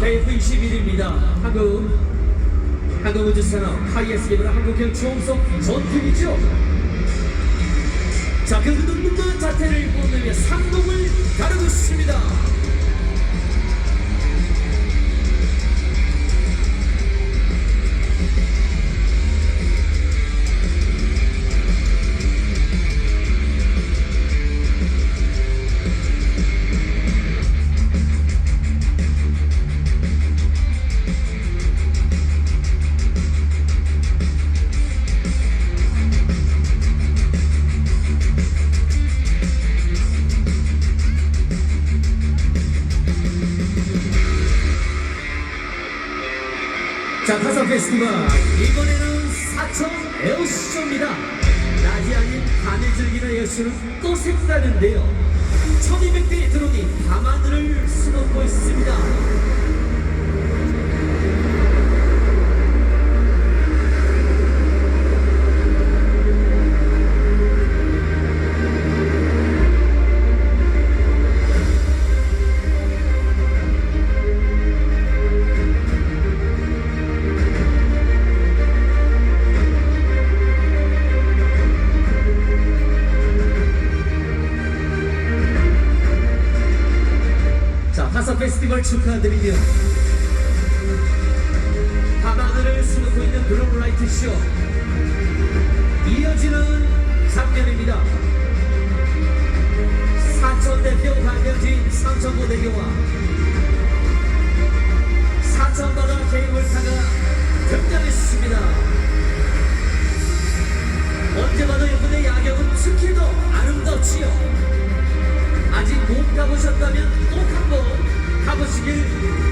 KF21입니다. 한국 한국 우주산업 ISB는 한국형 초음속 전투기죠. 자, 그 눈눈한 자태를 뽐내며 상공을 가르고 있습니다. 페스티벌 이번에는 사천 에어쇼입니다. 낮이 아닌 밤에 즐기는 에어쇼는 또 색다른데요. 1200대의 드론이 밤하늘을 수놓고 있습니다. 페스티벌 축하드리며 밤하늘을 수놓고 있는 블루라이트 쇼 이어지는 장면입니다. 사천 대표 강명진 삼천고대교와 사천바다 케이블카가 등장했습니다. 언제 봐도 이분의 야경은 특히도 아름답지요. 아직 못 가보셨다면 가보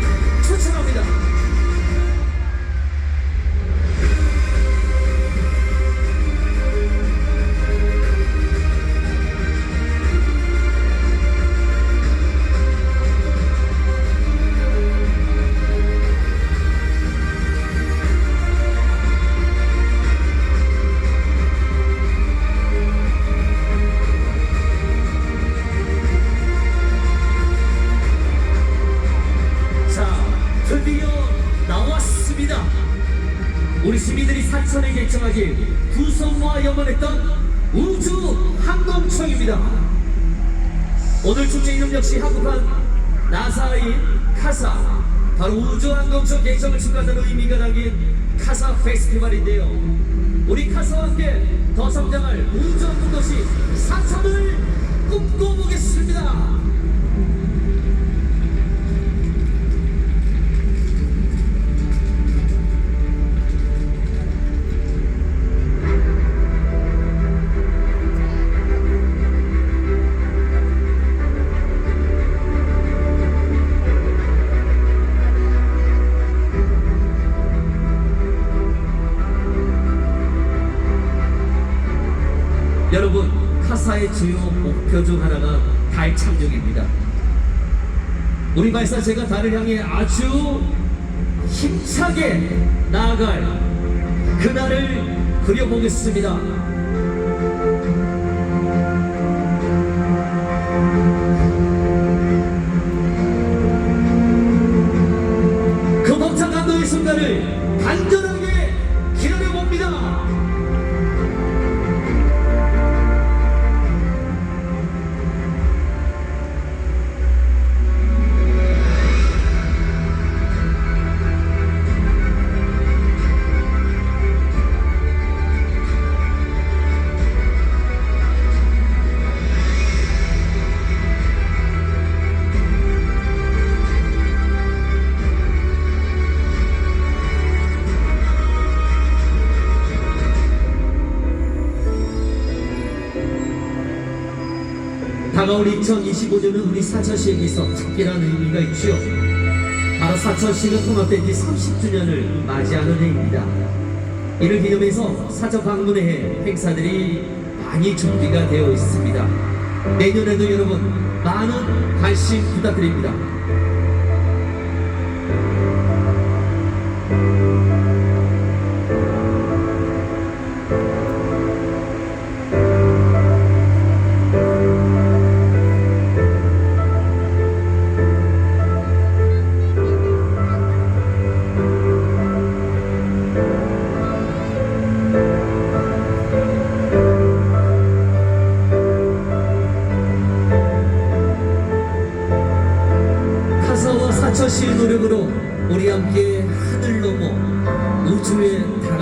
손 모아 염원했던 우주 항공청입니다. 오늘 축제 이름 역시 한국한 나사의 카사 바로 우주 항공청 개청을 축하하는 의미가 담긴 카사 페스티벌인데요. 우리 카사와 함께 더 성장할 우주 항공도시 사천을 꿈꿔보겠습니다. 여러분 카사의 주요 목표 중 하나가 달 착륙입니다. 우리 발사체가 달을 향해 아주 힘차게 나아갈 그날을 그려보겠습니다. 다가올 2025년은 우리 사천시에게서 특별한 의미가 있죠. 바로 사천시가 통합된 지 30주년을 맞이하는 해입니다. 이를 기념해서 사천 방문의 해 행사들이 많이 준비가 되어 있습니다. 내년에도 여러분 많은 관심 부탁드립니다.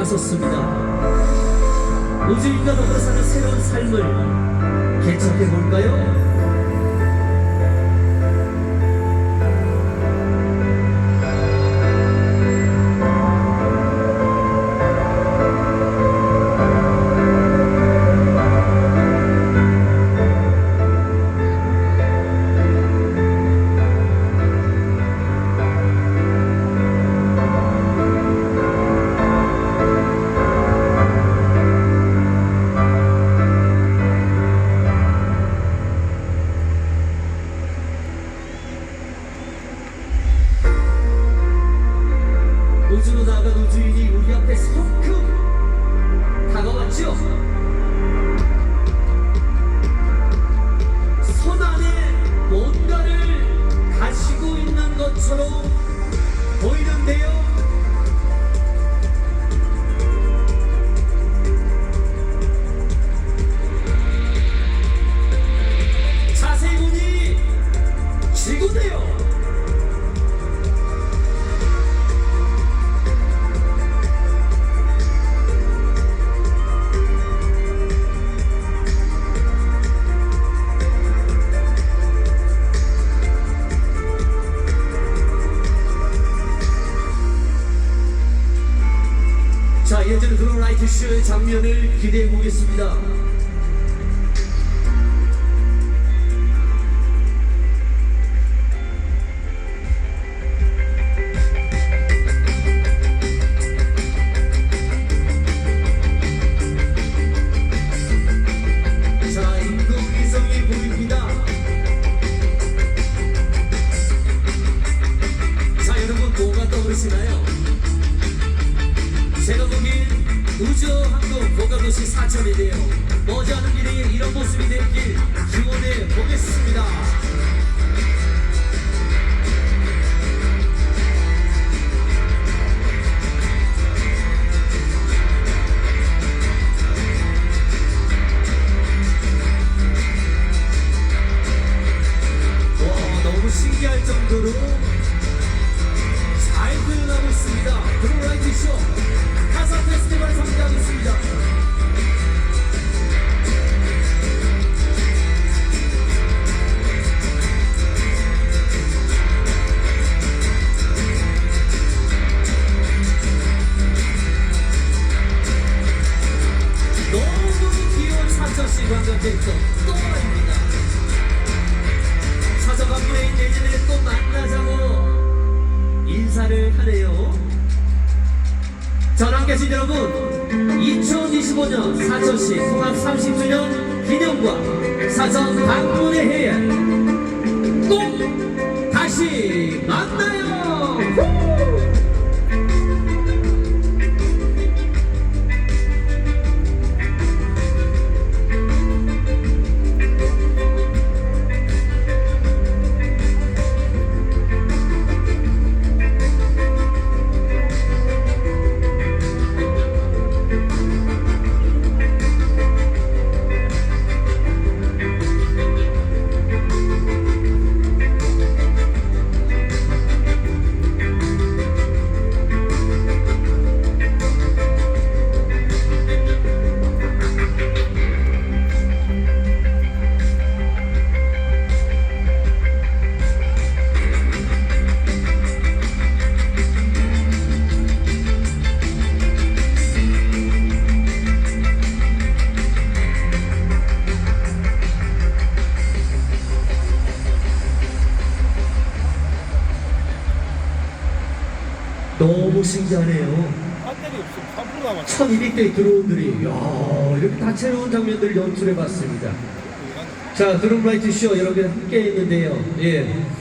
다가섰습니다. 우주인과 더불어 사는 새로운 삶을 개척해 볼까요? 쇼의 장면을 기대해 보겠습니다. 자, 인공 위성이 보입니다. 자, 여러분 뭐가 떠오르시나요? 제가 보기엔 우주 항공 고가도시 사천이네요. 머지않은 미래에 이런 모습이 되길 기원해 보겠습니다. 인사를 하네요. 전함 계신 여러분, 2025년 사천시 통합 30주년 기념과 사천 방문의 해에 꼭 다시 만나요. 너무 신기하네요. 배터리 없어. 3% 남았어. 1200대의 드론들이 야 이렇게 다채로운 장면들을 연출해 봤습니다. 자 드론 라이트 쇼 여러분 함께 했는데요. 예.